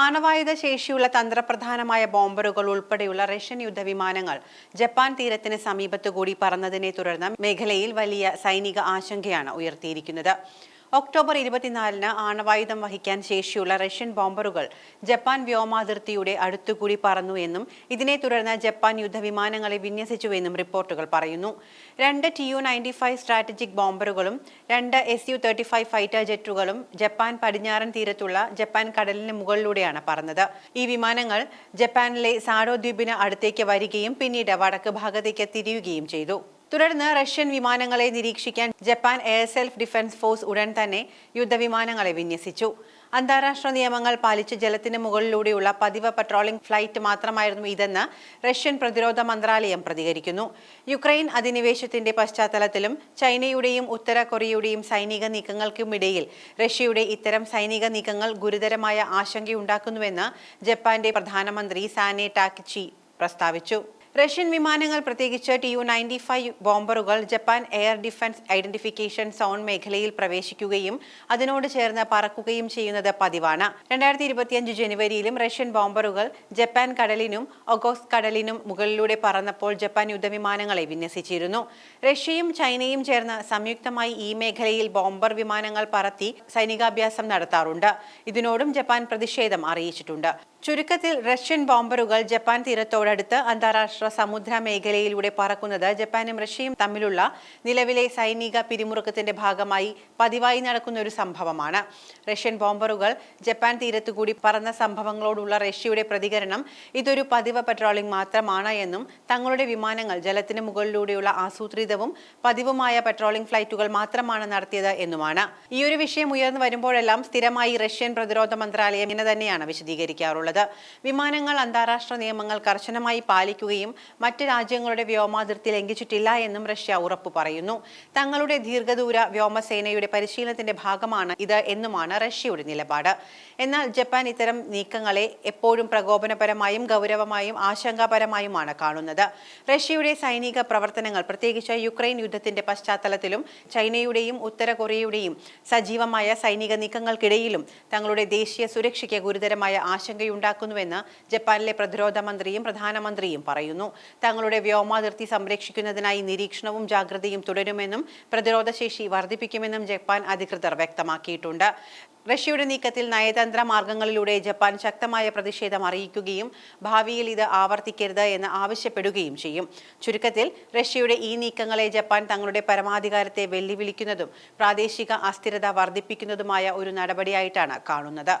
ആണവായുധ ശേഷിയുള്ള തന്ത്രപ്രധാനമായ ബോംബറുകൾ ഉൾപ്പെടെയുള്ള റഷ്യൻ യുദ്ധവിമാനങ്ങൾ ജപ്പാൻ തീരത്തിന് സമീപത്തുകൂടി പറന്നതിനെ തുടർന്ന് മേഖലയിൽ വലിയ സൈനിക ആശങ്കയാണ് ഉയർത്തിയിരിക്കുന്നത്. ഒക്ടോബർ ഇരുപത്തിനാലിന് ആണവായുധം വഹിക്കാൻ ശേഷിയുള്ള റഷ്യൻ ബോംബറുകൾ ജപ്പാൻ വ്യോമാതിർത്തിയുടെ അടുത്തുകൂടി പറന്നു എന്നും ഇതിനെ തുടർന്ന് ജപ്പാൻ യുദ്ധവിമാനങ്ങളെ വിന്യസിച്ചുവെന്നും റിപ്പോർട്ടുകൾ പറയുന്നു. രണ്ട് T U ninety five strategic ബോംബറുകളും രണ്ട് S U thirty five fighter ജെറ്റുകളും Japan പടിഞ്ഞാറൻ തീരത്തുള്ള ജപ്പാൻ കടലിന് മുകളിലൂടെയാണ് പറന്നത്. ഈ വിമാനങ്ങൾ ജപ്പാനിലെ സാഡോ ദ്വീപിന് അടുത്തേക്ക് വരികയും പിന്നീട് വടക്ക് ഭാഗത്തേക്ക് തിരിയുകയും ചെയ്തു. തുടർന്ന് റഷ്യൻ വിമാനങ്ങളെ നിരീക്ഷിക്കാൻ Japan air self defence force ഉടൻ തന്നെ യുദ്ധവിമാനങ്ങളെ വിന്യസിച്ചു. അന്താരാഷ്ട്ര നിയമങ്ങൾ പാലിച്ച് ജലത്തിന് മുകളിലൂടെയുള്ള പതിവ് പട്രോളിംഗ് ഫ്ലൈറ്റ് മാത്രമായിരുന്നു ഇതെന്ന് റഷ്യൻ പ്രതിരോധ മന്ത്രാലയം പ്രതികരിക്കുന്നു. യുക്രൈൻ അധിനിവേശത്തിന്റെ പശ്ചാത്തലത്തിലും ചൈനയുടെയും ഉത്തര കൊറിയയുടെയും സൈനിക നീക്കങ്ങൾക്കുമിടയിൽ റഷ്യയുടെ ഇത്തരം സൈനിക നീക്കങ്ങൾ ഗുരുതരമായ ആശങ്കയുണ്ടാക്കുന്നുവെന്ന് ജപ്പാന്റെ പ്രധാനമന്ത്രി സാനെ ടാക്കിച്ചി പ്രസ്താവിച്ചു. റഷ്യൻ വിമാനങ്ങൾ പ്രത്യേകിച്ച് T U ninety five ബോംബറുകൾ Japan air defence identification zone മേഖലയിൽ പ്രവേശിക്കുകയും അതിനോട് ചേർന്ന് പറക്കുകയും ചെയ്യുന്നത് പതിവാണ്. രണ്ടായിരത്തി ഇരുപത്തിയഞ്ച് ജനുവരിയിലും റഷ്യൻ ബോംബറുകൾ ജപ്പാൻ കടലിനും ഒഗോസ് കടലിനും മുകളിലൂടെ പറന്നപ്പോൾ ജപ്പാൻ യുദ്ധവിമാനങ്ങളെ വിന്യസിച്ചിരുന്നു. റഷ്യയും ചൈനയും ചേർന്ന് സംയുക്തമായി ഈ മേഖലയിൽ ബോംബർ വിമാനങ്ങൾ പറത്തി സൈനികാഭ്യാസം നടത്താറുണ്ട്. ഇതിനോടും ജപ്പാൻ പ്രതിഷേധം അറിയിച്ചിട്ടുണ്ട്. ചുരുക്കത്തിൽ റഷ്യൻ ബോംബറുകൾ ജപ്പാൻ തീരത്തോടടുത്ത് അന്താരാഷ്ട്ര സമുദ്ര മേഖലയിലൂടെ പറക്കുന്നത് ജപ്പാനും റഷ്യയും തമ്മിലുള്ള നിലവിലെ സൈനിക പിരിമുറുക്കത്തിന്റെ ഭാഗമായി പതിവായി നടക്കുന്ന ഒരു സംഭവമാണ്. റഷ്യൻ ബോംബറുകൾ ജപ്പാൻ തീരത്തുകൂടി പറന്ന സംഭവങ്ങളോടുള്ള റഷ്യയുടെ പ്രതികരണം ഇതൊരു പതിവ് പട്രോളിംഗ് മാത്രമാണ് എന്നും തങ്ങളുടെ വിമാനങ്ങൾ ജലത്തിന് മുകളിലൂടെയുള്ള ആസൂത്രിതവും പതിവുമായ പട്രോളിംഗ് ഫ്ലൈറ്റുകൾ മാത്രമാണ് നടത്തിയത് എന്നുമാണ്. ഈ ഒരു വിഷയം ഉയർന്നു വരുമ്പോഴെല്ലാം സ്ഥിരമായി റഷ്യൻ പ്രതിരോധ മന്ത്രാലയം ഇങ്ങനെ തന്നെയാണ് വിശദീകരിക്കാറുള്ളത്. വിമാനങ്ങൾ അന്താരാഷ്ട്ര നിയമങ്ങൾ കർശനമായി പാലിക്കുകയും മറ്റ് രാജ്യങ്ങളുടെ വ്യോമാതിർത്തി ലംഘിച്ചിട്ടില്ല എന്നും റഷ്യ ഉറപ്പു പറയുന്നു. തങ്ങളുടെ ദീർഘദൂര വ്യോമസേനയുടെ പരിശീലനത്തിന്റെ ഭാഗമാണ് ഇത് എന്നുമാണ് റഷ്യയുടെ നിലപാട്. എന്നാൽ ജപ്പാൻ ഇത്തരം നീക്കങ്ങളെ എപ്പോഴും പ്രകോപനപരമായും ഗൗരവമായും ആശങ്കാപരമായുമാണ് കാണുന്നത്. റഷ്യയുടെ സൈനിക പ്രവർത്തനങ്ങൾ പ്രത്യേകിച്ച് യുക്രൈൻ യുദ്ധത്തിന്റെ പശ്ചാത്തലത്തിലും ചൈനയുടെയും ഉത്തര കൊറിയയുടെയും സജീവമായ സൈനിക നീക്കങ്ങൾക്കിടയിലും തങ്ങളുടെ ദേശീയ സുരക്ഷയ്ക്ക് ഗുരുതരമായ ആശങ്കയുണ്ടാക്കുന്നുവെന്ന് ജപ്പാനിലെ പ്രതിരോധ മന്ത്രിയും പ്രധാനമന്ത്രിയും പറയുന്നു. തങ്ങളുടെ വ്യോമാതിർത്തി സംരക്ഷിക്കുന്നതിനായി നിരീക്ഷണവും ജാഗ്രതയും തുടരുമെന്നും പ്രതിരോധശേഷി വർദ്ധിപ്പിക്കുമെന്നും ജപ്പാൻ അധികൃതർ വ്യക്തമാക്കിയിട്ടുണ്ട്. റഷ്യയുടെ നീക്കത്തിൽ നയതന്ത്ര മാർഗങ്ങളിലൂടെ ജപ്പാൻ ശക്തമായ പ്രതിഷേധം അറിയിക്കുകയും ഭാവിയിൽ ഇത് ആവർത്തിക്കരുത് എന്ന് ആവശ്യപ്പെടുകയും ചെയ്യും. ചുരുക്കത്തിൽ റഷ്യയുടെ ഈ നീക്കങ്ങളെ ജപ്പാൻ തങ്ങളുടെ പരമാധികാരത്തെ വെല്ലുവിളിക്കുന്നതും പ്രാദേശിക അസ്ഥിരത വർദ്ധിപ്പിക്കുന്നതുമായ ഒരു നടപടിയായിട്ടാണ് കാണുന്നത്.